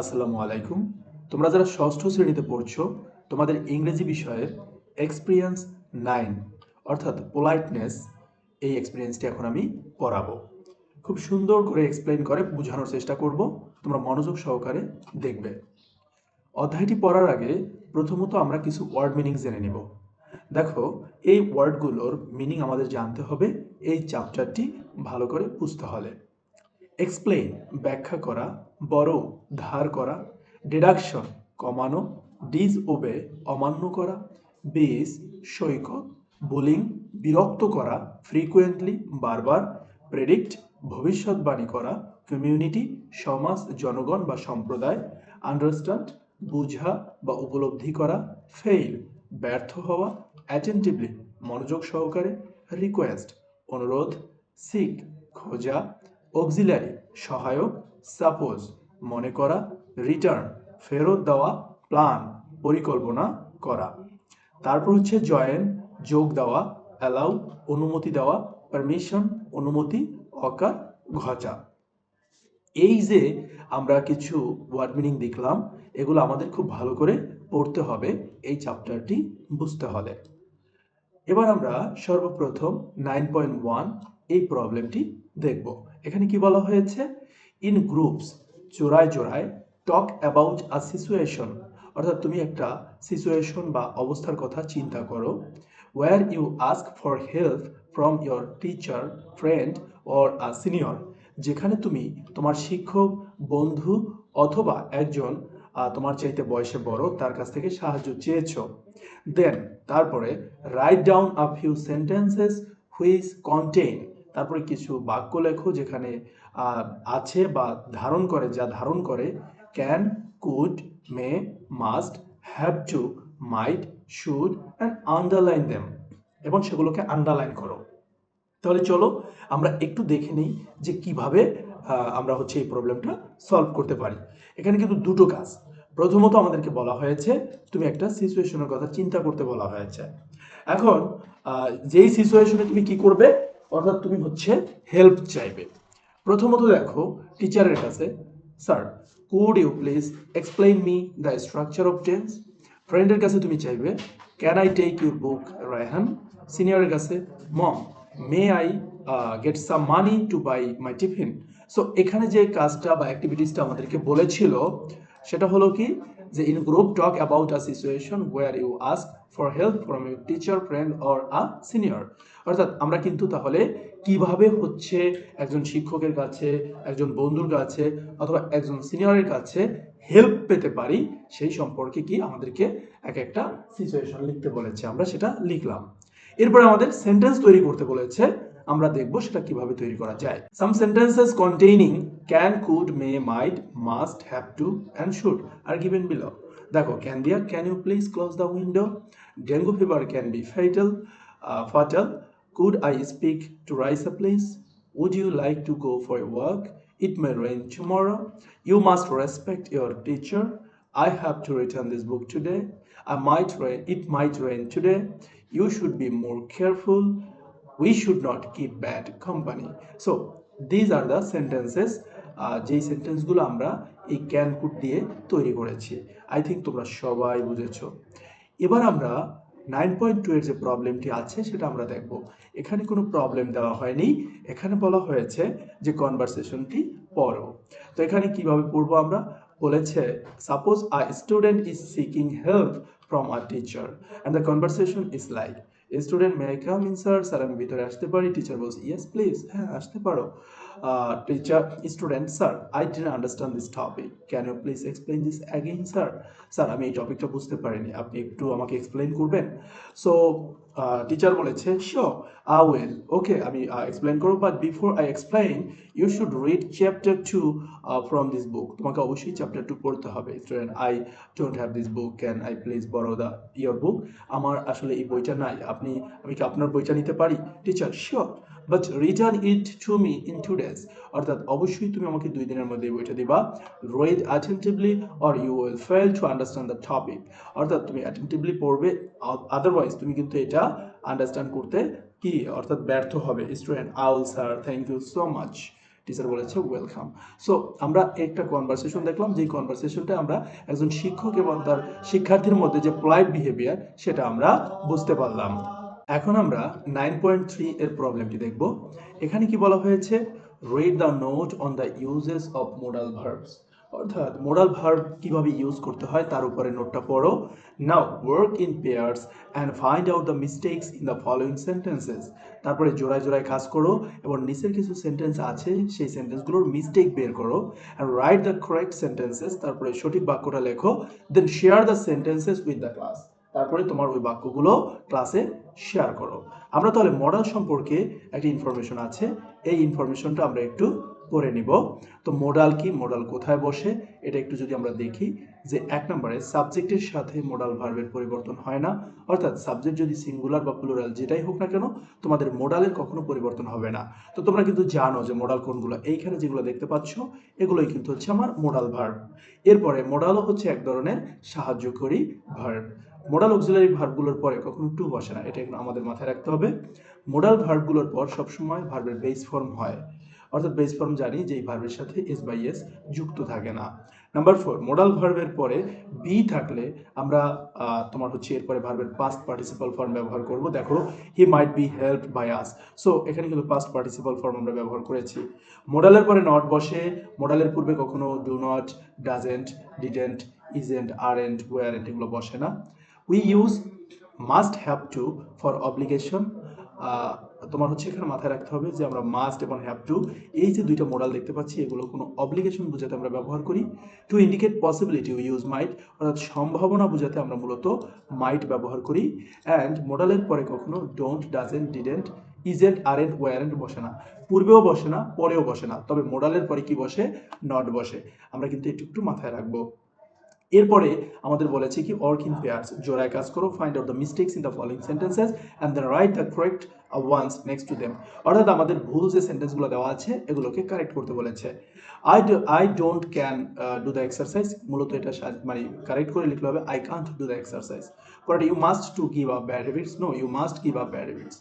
আসসালামু আলাইকুম। তোমরা যারা ষষ্ঠ শ্রেণীতে পড়ছো, তোমাদের ইংরেজি বিষয়ের এক্সপিরিয়েন্স নাইন অর্থাৎ পোলাইটনেস এই এক্সপিরিয়েন্সটি এখন আমি পড়াবো। খুব সুন্দর করে এক্সপ্লেন করে, বোঝানোর চেষ্টা করব, তোমরা মনোযোগ সহকারে দেখবে। অধ্যায়টি পড়ার আগে প্রথমত আমরা কিছু ওয়ার্ড মিনিং জেনে নেব। দেখো, এই ওয়ার্ডগুলোর মিনিং আমাদের জানতে হবে, এই চ্যাপ্টারটি ভালো করে বুঝতে হলে। এক্সপ্লেইন ব্যাখ্যা করা, বড়, ধার করা ডিডাকশন কমানো ডিজ ওবে অমান্য করা বেস সৈকত বোলিং বিরক্ত করা ফ্রিকুয়েন্টলি বারবার প্রেডিক্ট ভবিষ্যৎবাণী করা কমিউনিটি সমাজ, জনগণ বা সম্প্রদায় আন্ডারস্ট্যান্ড বুঝা বা উপলব্ধি করা ফেইল ব্যর্থ হওয়া অ্যাটেন্টিভলি মনোযোগ সহকারে রিকোয়েস্ট অনুরোধ সিক খোঁজা অক্সিলারি, সহায়ক, সাপোজ, মনে করা, রিটার্ন, ফেরত দেওয়া, প্ল্যান, পরিকল্পনা করা। তারপর হচ্ছে জয়েন, যোগ দেওয়া, অ্যালাউ, অনুমতি দেওয়া, পারমিশন, অনুমতি, অকার, ঘচা। এই যে আমরা কিছু ওয়ার্ড মিনিং দেখলাম, এগুলো আমাদের খুব ভালো করে পড়তে হবে, এই চ্যাপ্টারটি বুঝতে হলে। এবার আমরা সর্বপ্রথম নাইন পয়েন্ট ওয়ান এই প্রবলেমটি দেখব। এখানে কি বলা হয়েছে? ইন গ্রুপস জোড়ায় জোড়ায় টক অ্যাবাউট আ সিচুয়েশন অর্থাৎ তুমি একটা সিচুয়েশন বা অবস্থার কথা চিন্তা করো where you ask for help from your teacher friend or a senior যেখানে তুমি তোমার শিক্ষক, বন্ধু, অথবা একজন তোমার চাইতে বয়সে বড়, তার কাছ থেকে সাহায্য চেয়েছো। দেন তারপরে write down a few sentences which contain তারপরে কিছু বাক্য লেখো যেখানে আছে বা ধারণ করে, যা ধারণ করে can could may must have to might should and underline them এবং সেগুলোকে আন্ডারলাইন করো। তাহলে চলো, আমরা একটু দেখে নিই যে কীভাবে আমরা হচ্ছে এই প্রবলেমটা সলভ করতে পারি। এখানে কিন্তু দুটো কাজ। প্রথমত আমাদেরকে বলা হয়েছে, তুমি একটা সিচুয়েশনের কথা চিন্তা করতে বলা হয়েছে। এখন যেই সিচুয়েশনে তুমি কি করবে অর্থাৎ তুমি হচ্ছে হেল্প চাইবে। প্রথমত দেখো টিচারের কাছে sir could you please explain me the structure of tense ফ্রেন্ডের কাছে তুমি চাইবে can I take your book Raihan সিনিয়রের কাছে mom may I get some money to buy my tiffin so এখানে যে কাজটা বা অ্যাক্টিভিটিসটা আমাদেরকে বলেছিল, সেটা হলো কি? In group talk about a situation where you ask for help from your teacher friend or a senior অর্থাৎ আমরা কিন্তু তাহলে কীভাবে হচ্ছে একজন শিক্ষকের কাছে, একজন বন্ধুর কাছে অথবা একজন সিনিয়রের কাছে হেল্প পেতে পারি, সেই সম্পর্কে কি আমাদেরকে এক একটা সিচুয়েশন লিখতে বলেছে। আমরা সেটা লিখলাম। এরপরে আমাদের সেন্টেন্স তৈরি করতে বলেছে আমরা দেখব সেটা কীভাবে তৈরি করা যায় some sentences containing can could may might must have to and should are given below দেখো ক্যান দিয়া can you please close the window dengue fever can be fetal fatal could I speak to Raisa please Would you like to go for a walk? It may rain tomorrow. You must respect your teacher. I have to return this book today. I might rain. It might rain today. You should be more careful. We should not keep bad company. So these are the sentences. Ah, যেই সেন্টেন্সগুলো আমরা এই can could দিয়ে তৈরি করেছি। I think তোমরা সবাই বুঝেছ। এবার আমরা নাইন পয়েন্ট টু এর যে প্রবলেমটি আছে সেটা আমরা দেখব। এখানে কোনো প্রবলেম দেওয়া হয়নি। এখানে বলা হয়েছে যে কনভারসেশনটি পড়ো। তো এখানে কীভাবে পড়ব আমরা? বলেছে suppose a student is seeking help from a teacher and the conversation is like student may I come in sir sir আমি ভিতরে আসতে পারি। টিচার বলছে ইয়েস প্লিজ হ্যাঁ আসতে পারো। Teacher student sir I didn't understand this topic can you please explain this again sir sir আমি এই টপিকটা বুঝতে পারিনি। আপনি একটু আমাকে এক্সপ্লেন করবেন? সো টিচার বলেছে শিওর আই উইল ওকে আমি এক্সপ্লেন করব but before I explain you should read chapter two from this book তোমাকে অবশ্যই চ্যাপ্টার টু পড়তে হবে। Student I don't have this book can I please borrow the your book আমার আসলে এই বইটা নাই। আপনি, আমি কি আপনার বইটা নিতে পারি? Teacher sure but return it to me in two days অর্থাৎ অবশ্যই তুমি আমাকে দুই দিনের মধ্যে বইটা দিবা। Read attentively or you will fail to understand the topic অর্থাৎ তুমি অ্যাটেন্টিভলি পড়বে আদারওয়াইজ তুমি কিন্তু এটা আন্ডারস্ট্যান্ড করতে কি? অর্থাৎ ব্যর্থ হবে। Student owl sir thank you so much teacher বলেছে ওয়েলকাম সো আমরা একটা কনভারসেশন দেখলাম। যেই কনভারসেশনটা আমরা একজন শিক্ষক এবং তার শিক্ষার্থীর মধ্যে যে পোলাইট বিহেভিয়ার সেটা আমরা বুঝতে পারলাম। এখন আমরা নাইন পয়েন্ট থ্রি এর প্রবলেমটি দেখব। এখানে কি বলা হয়েছে? Read the note on the uses of modal verbs অর্থাৎ মোডাল ভার্ব কীভাবে ইউজ করতে হয় তার উপরে নোটটা পড়ো। Now work in pairs and find out the mistakes in the following sentences তারপরে জোড়ায় জোড়ায় কাজ করো এবং নিচের কিছু সেন্টেন্স আছে, সেই সেন্টেন্সগুলোর মিস্টেক বের করো and write the correct sentences তারপরে সঠিক বাক্যটা লেখো then share the sentences with the class তারপরে তোমার ওই বাক্যগুলো ক্লাসে শেয়ার করো। আমরা তাহলে মডেল সম্পর্কে একটা ইনফরমেশন আছে, এই ইনফরমেশনটা আমরা একটু পড়ে নিব। তো মোডাল কি? মোডাল কোথায় বসে? এটা একটু যদি আমরা দেখি যে এক নম্বরে সাবজেক্টের সাথে মোডাল ভার্বের পরিবর্তন হয় না। অর্থাৎ সাবজেক্ট যদি সিঙ্গুলার বা প্লুরাল যেটাই হোক না কেন, তোমাদের মোডালের কখনো পরিবর্তন হবে না। তো তোমরা কিন্তু জানো যে মোডাল কোনগুলো। এইখানে যেগুলো দেখতে পাচ্ছ, এগুলোই কিন্তু হচ্ছে আমার মোডাল ভার্ব এরপরে মোডালও হচ্ছে এক ধরনের সাহায্যকারী ভার্ব মোডাল অক্সিলারি ভার্বগুলোর পরে কখনো টু বসে না, এটা একটু আমাদের মাথায় রাখতে হবে। মোডাল ভার্বগুলোর পর সবসময় ভার্বের বেস ফর্ম হয়। অর্থাৎ বেস ফর্ম জানি যে এই ভার্বের সাথে এস বাই এস যুক্ত থাকে না। নাম্বার ফোর মোডাল ভার্বের পরে বি থাকলে আমরা তোমার হচ্ছে এরপরে ভার্বের পাস্ট পার্টিসিপাল ফর্ম ব্যবহার করব। দেখো he might be help by us so এখানে কিন্তু পাস্ট পার্টিসিপাল ফর্ম আমরা ব্যবহার করেছি। মোডালের পরে নট বসে মোডালের পূর্বে কখনো do not doesn't didn't isn't are and were and এগুলো বসে না। We use must have to for obligation তোমার হচ্ছে এখানে মাথায় রাখতে হবে যে আমরা মাস্ট এবং হ্যাভ টু এই যে দুইটা মোডাল দেখতে পাচ্ছি, এগুলো কোনো অব্লিগেশন বোঝাতে আমরা ব্যবহার করি। To indicate possibility we use might অর্থাৎ সম্ভাবনা বোঝাতে আমরা মূলত মাইট ব্যবহার করি। অ্যান্ড মোডালের পরে কখনো don't doesn't didn't isn't are aren't weren't বসে না। পূর্বেও বসে না, পরেও বসে না। তবে মোডালের পরে কি বসে? নট বসে। আমরা কিন্তু একটু একটু মাথায় রাখব। এরপরে আমাদের বলেছে কি ওয়ার্ক ইন পেয়ার্স জোড়ায় কাজ করো find out the mistakes in the following sentences and then write the correct ones next to them অর্থাৎ আমাদের ভুল যে সেন্টেন্সগুলো দেওয়া আছে, এগুলোকে কারেক্ট করতে বলেছে। I I don't can do the exercise মূলত এটা মানে কারেক্ট করে লিখলে হবে I can't do the exercise but you must to give up bad habits no you must give up bad habits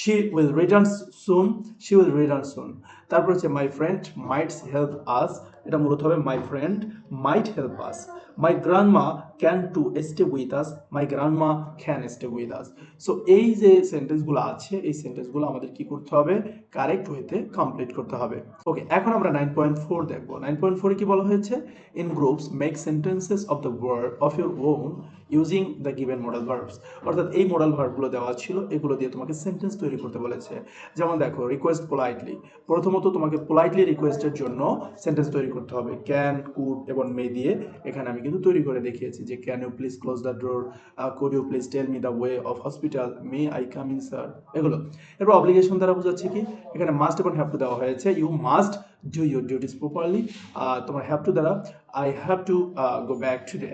she will return soon she will return soon তারপর হচ্ছে my friend mights help us এটা মূলত হবে my friend might help us my grandma can to stay with us my grandma can stay with us so এই যে সেন্টেন্সগুলো আছে, এই সেন্টেন্সগুলো আমাদের কি করতে হবে? কারেক্ট ওয়েতে কমপ্লিট করতে হবে। ওকে এখন আমরা নাইন পয়েন্ট ফোর দেখব। নাইন পয়েন্ট ফোরে কি বলা হয়েছে? In groups make sentences of the word of your own using the given model verbs অর্থাৎ এই মডেল ভার্বগুলো দেওয়া ছিল, এগুলো দিয়ে তোমাকে সেন্টেন্স তৈরি করতে বলেছে। যেমন দেখো রিকোয়েস্ট পোলাইটলি প্রথমত তোমাকে পোলাইটলি রিকোয়েস্টের জন্য সেন্টেন্স তৈরি করতে হবে ক্যান কুড এবং মে দিয়ে। এখানে আমি কিন্তু তৈরি করে দেখিয়েছি যে can you please close the door could you please tell me the way of hospital may I come in sir এগুলো। এরপর অব্লিগেশন দ্বারা বোঝাচ্ছে কি? এখানে মাস্ট এবং হ্যাভ টু দেওয়া হয়েছে। You must do your duties properly তোমার হ্যাভ টু দ্বারা I have to go back today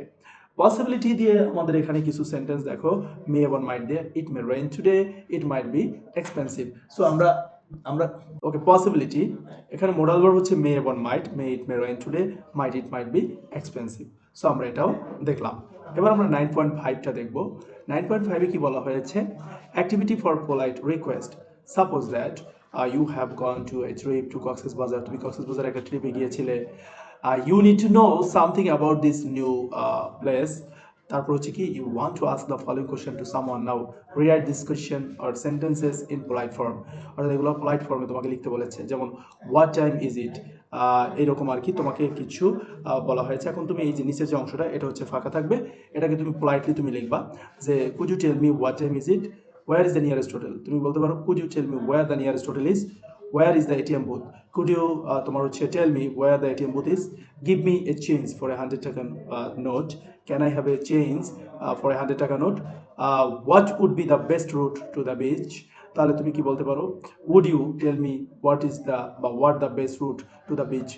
possibility দিয়ে আমাদের এখানে কিছু সেন্টেন্স দেখো। মে এবং মাইট দিয়ে। It may rain today it might be expensive so আমরা আমরা ওকে পসিবিলিটি এখানে মোডাল ভার্ব হচ্ছে মে এবং might may it may rain today might it might be expensive so আমরা এটাও দেখলাম। এবার আমরা নাইন পয়েন্ট ফাইভটা দেখব। নাইন পয়েন্ট ফাইভে কি বলা হয়েছে? Activity for polite request suppose that you have gone to a trip to Cox's Bazar তুমি কক্সেস বাজার একটা ট্রিপে গিয়েছিলে। Need to know something about this new uh, place. তারপর হচ্ছে কি you want to ask the following question to someone now rewrite this question or sentences in polite form অর্থাৎ এগুলো polite ফর্মে তোমাকে লিখতে বলেছে। যেমন হোয়াট টাইম ইজ ইট এরকম আর কি তোমাকে কিছু বলা হয়েছে। এখন তুমি এই যে নিচের যে অংশটা এটা হচ্ছে ফাঁকা থাকবে। এটাকে তুমি পোলাইটলি তুমি লিখবা যে could you tell me what time is it where is the nearest hotel তুমি বলতে পারো could you tell me where the nearest hotel is where is the ATM booth could you তোমার হচ্ছে tell me where the ATM booth is Give me a change for a hundred taka uh, note. Can I have a change uh, for a hundred taka note? Uh, what would be the best route to the beach? তাহলে তুমি কি বলতে পারো would you tell me what is the বা what the best route to the beach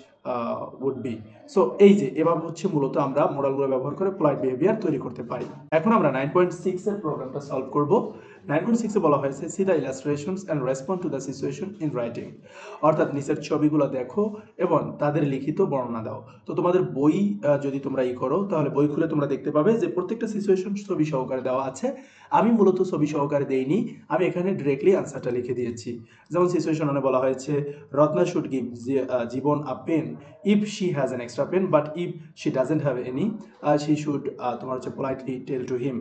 would be so এই যে এভাবে হচ্ছে মূলত আমরা মোডালগুলো ব্যবহার করে পোলাইট বিহেভিয়ার তৈরি করতে পারি এখন আমরা নাইন পয়েন্ট সিক্স এর প্রোগ্রামটা সলভ করব নাইন বলা হয়েছে C illustrations respond to situation in writing অর্থাৎ নিচের ছবিগুলো দেখো এবং তাদের লিখিত বর্ণনা দাও। তো তোমাদের বই যদি তোমরা ই করো, তাহলে বই খুলে তোমরা দেখতে পাবে যে প্রত্যেকটা সিচুয়েশন ছবি সহকারে দেওয়া আছে। আমি মূলত ছবি সহকারে দেইনি, আমি এখানে ডিরেক্টলি আনসারটা লিখে দিয়েছি। যেমন সিচুয়েশন মানে বলা হয়েছে Ratna should give Jiban a pen if she has an extra pen but if she doesn't have any she should তোমার হচ্ছে পোলাইটলি টেল টু হিম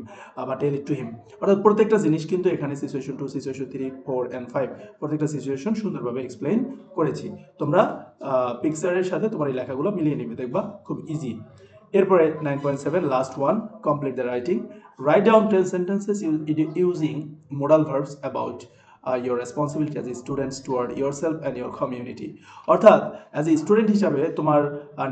বা টেল ইট টু হিম অর্থাৎ প্রত্যেকটা জিনিস কিন্তু এখানে situation two situation three four and five প্রত্যেকটা situation সুন্দরভাবে এক্সপ্লেন করেছি। তোমরা পিকচারের সাথে তোমার এই লেখাগুলো মিলিয়ে নেবে, দেখবা খুব ইজি এরপরে nine point seven last one complete the writing write down ten sentences using modal verbs about your responsibility as a students toward yourself and your community অর্থাৎ অ্যাজ এ স্টুডেন্ট হিসাবে তোমার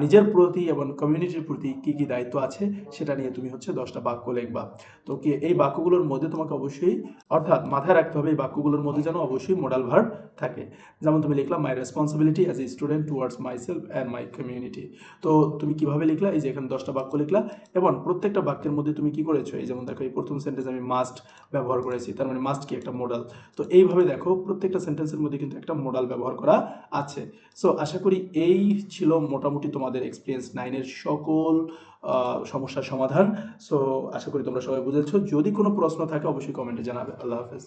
নিজের প্রতি এবং কমিউনিটির প্রতি কী কী দায়িত্ব আছে সেটা নিয়ে তুমি হচ্ছে দশটা বাক্য লিখবা। তো কি এই বাক্যগুলোর মধ্যে তোমাকে অবশ্যই, অর্থাৎ মাথায় রাখতে হবে এই বাক্যগুলোর মধ্যে যেন অবশ্যই মোডাল ভার্ব থাকে। যেমন তুমি লিখলা my responsibility as a student towards myself and my community তো তুমি কীভাবে লিখলা? এই যে এখানে দশটা বাক্য লিখলা, এবং প্রত্যেকটা বাক্যের মধ্যে তুমি কি করেছ? এই যেমন দেখো, এই প্রথম সেন্টেন্স আমি মাস্ট ব্যবহার করেছি, তার মানে মাস্ট কি? একটা মোডাল তো এইভাবে দেখো প্রত্যেকটা সেন্টেন্সের মধ্যে কিন্তু একটা মোডাল ব্যবহার করা আছে। সো আশা করি এই ছিল মোটামুটি তোমাদের এক্সপিরিয়েন্স নাইনের সকল সমস্যার সমাধান। সো আশা করি তোমরা সবাই বুঝেছ। যদি কোনো প্রশ্ন থাকে, অবশ্যই কমেন্টে জানাবে। আল্লাহ হাফেজ।